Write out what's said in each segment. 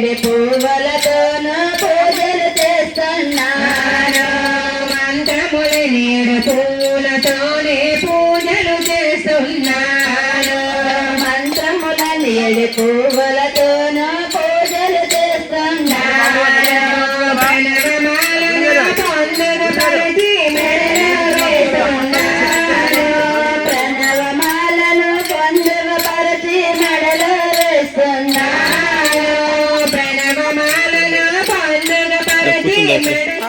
మల్లెడి పువ్వులతో పూజలు చేస్తున్నాను. మంత్రములు నేను పూలతోనే పూజలు చేస్తున్నాను. మంత్రముల నేడు Lopez.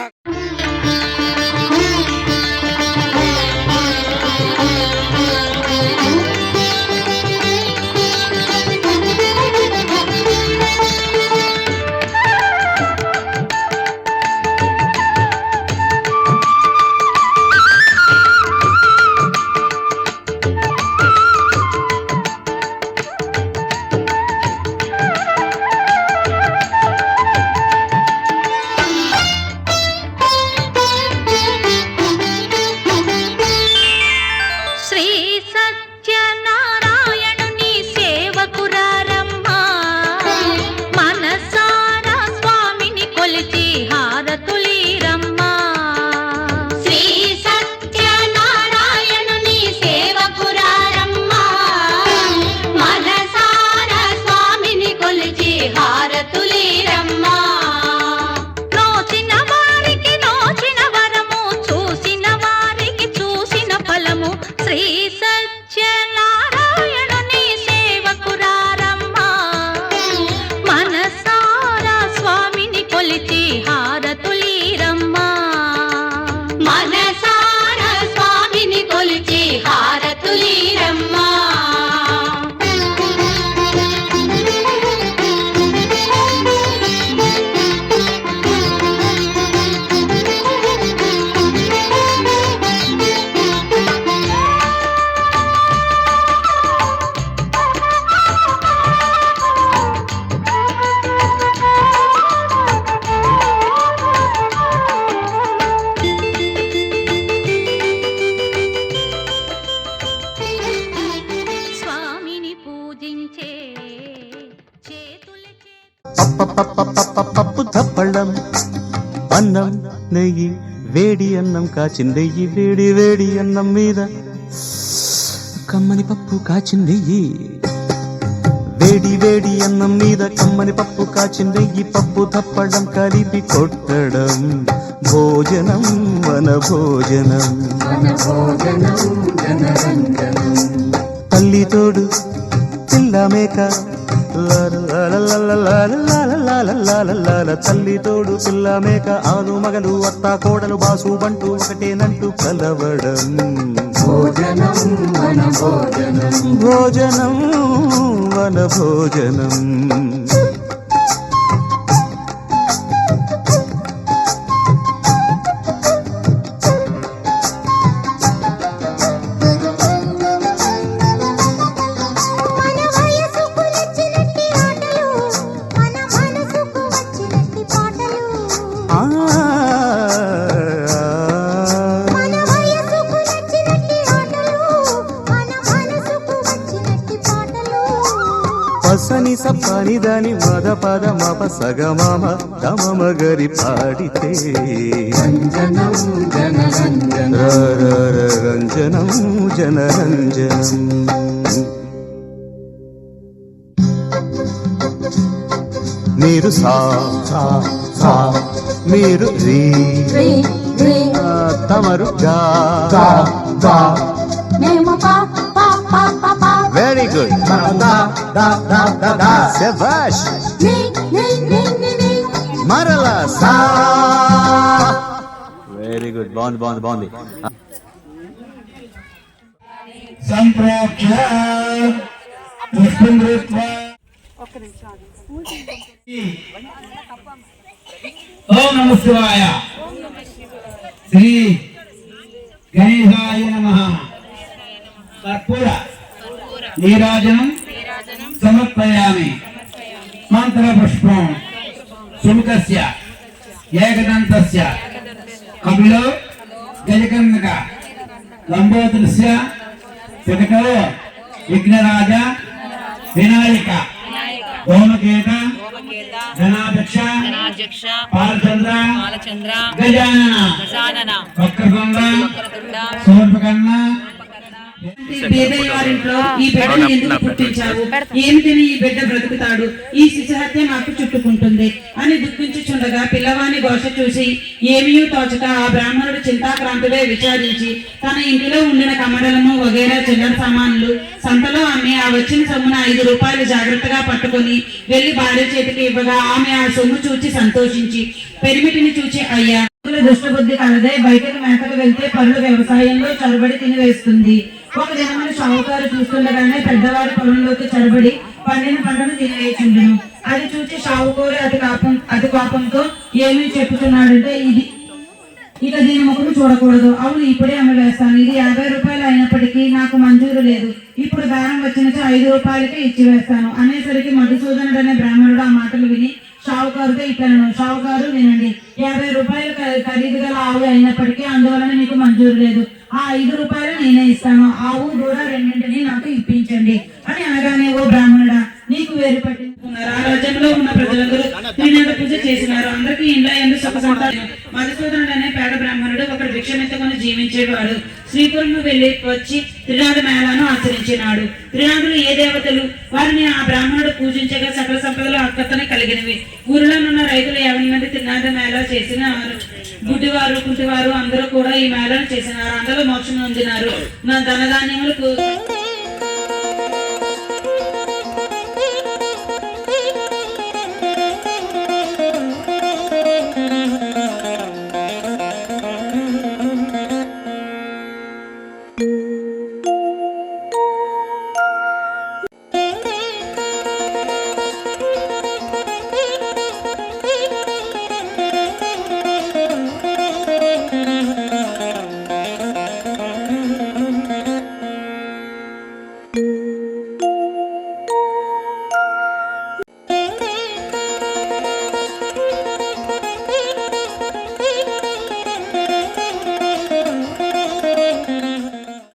పప్పు తప్పళ్ళం అన్నం నెయ్యి వేడి అన్నం కాచిందెయ్యి వేడి వేడి అన్నం మీద కమ్మని పప్పు కాచిందెయ్యి వేడి వేడి అన్నం మీద కమ్మని పప్పు కాచిందెయ్యి పప్పు తప్పడం కలిపి కొట్టడం. భోజనం వన భోజనం తల్లి తోడు పిల్ల మేక తల్లి తోడు పిల్ల మేక ఆను మగలు అత్త కోడలు బాసు బంటూ ఒకటేనంటూ కలవడం భోజనం భోజనం భోజనం వన భోజనం సప్పని దని మద పద మప సగమమ తమమ గరి పాడితే. రంజనం జనరంజనం. రంజనం జనరంజనం. మీరు సా సా సా మీరు రీ తమరు గా. మేము పా పా వెరీ గుడ్. శభాష్. నీ నీ నీ నీ నీ మరలా సా. Very good. బాగుంది బాగుంది బాగుంది. సంప్రోక్ష పుష్పం దృష్ట్వా ఓం నమ శివాయ. శ్రీ గణేశాయ నమ. కర్పూర. నీరాజనం సమర్పయామి. మంత్ర పుష్పం శుల్కస్య ఏకదంతస్య. కపిలో గజకర్ణక లంబోదృశ్య పిటకో విఘ్నరాజ వినాయక. హోమకేత ధనాధ్యక్ష పాలచంద్ర గజానన. వక్రతుండ సూర్పకర్ణ ఈ బిడ్డను ఎందుకు పుట్టించావు ఏమి తిని ఈ బిడ్డ బ్రతుకుతాడు? ఈ శిశుహత్య మాకు చుట్టుకుంటుంది అని దుఃఖించుచుండగా పిల్లవాని ఘోష చూసి ఏమీ తోచక ఆ బ్రాహ్మణుడు చింతాక్రాంతుడే విచారించి తన ఇంటిలో ఉండిన కమ్మడలము వగైరా చిల్లర సామాన్లు సంతలో అమ్మి ఆ వచ్చిన సొమ్మున ఐదు రూపాయలు జాగ్రత్తగా పట్టుకొని వెళ్ళి భార్య చేతికి ఇవ్వగా ఆమె ఆ సొమ్ము చూచి సంతోషించి పెరిమిటిని చూచి అయ్యా దుష్టబుద్ధి కలదే బయటకు మేతకు వెళ్తే పరులు వ్యవసాయంలో చొరబడి తినివేస్తుంది ఒక దినమైన షావుకారు చూస్తుండగానే పెద్దవారి పొలంలోకి చొరబడి పండిన పంటను తినివేసిండును అది చూసి షావుకోరు అతి కాపం అతి కోపంతో ఏమీ చెప్పుతున్నాడంటే ఇది. ఇక దీని ముఖము చూడకూడదు. అవును ఇప్పుడే అమ్మవేస్తాను. ఇది యాభై రూపాయలు అయినప్పటికీ నాకు మంజూరు లేదు. ఇప్పుడు దానం వచ్చినచో ఐదు రూపాయలకే ఇచ్చి వేస్తాను అనేసరికి మధుసూదనుడు అనే బ్రాహ్మణుడు ఆ మాటలు విని షావుకారుతో ఇట్లను షావుకారు వినండి యాభై రూపాయలు ఖరీదు గల ఆవు అయినప్పటికీ అందువలన మీకు మంజూరు లేదు. ఆ ఐదు రూపాయలు నేనే ఇస్తాను. ఆవు కూడా రెండింటిని నాకు ఇప్పించండి. అని అనగానే ఓ బ్రాహ్మణుడా నీకు వేరు పట్టించుకున్నారు? ఆ రాజ్యంలో ఉన్న ప్రజలందరూ త్రినాథ పూజ చేసినారు. అందరికీ ఇండ్ల ఎందు సుఖ సంతానం మధుసూదనుడు అనే పేద బ్రాహ్మణుడు ఒకడు భిక్షమెత్తుకొని జీవించేవాడు. శ్రీపురము వెళ్ళి వచ్చి త్రినాథ మేళాను ఆచరించినాడు. త్రినాథులు ఏ దేవతలు? వారిని ఆ బ్రాహ్మణుడు పూజించగా సకల సంపదలు అక్కతనే కలిగినవి. ఊరిలో ఉన్న రైతులు యాభై మంది త్రినాథ మేళా చేసినారు. గుడ్డివారు కుంటివారు అందరూ కూడా ఈ మేళను చేసినారు. అందరూ మోక్షం పొందినారు. నా ధనధాన్యములకు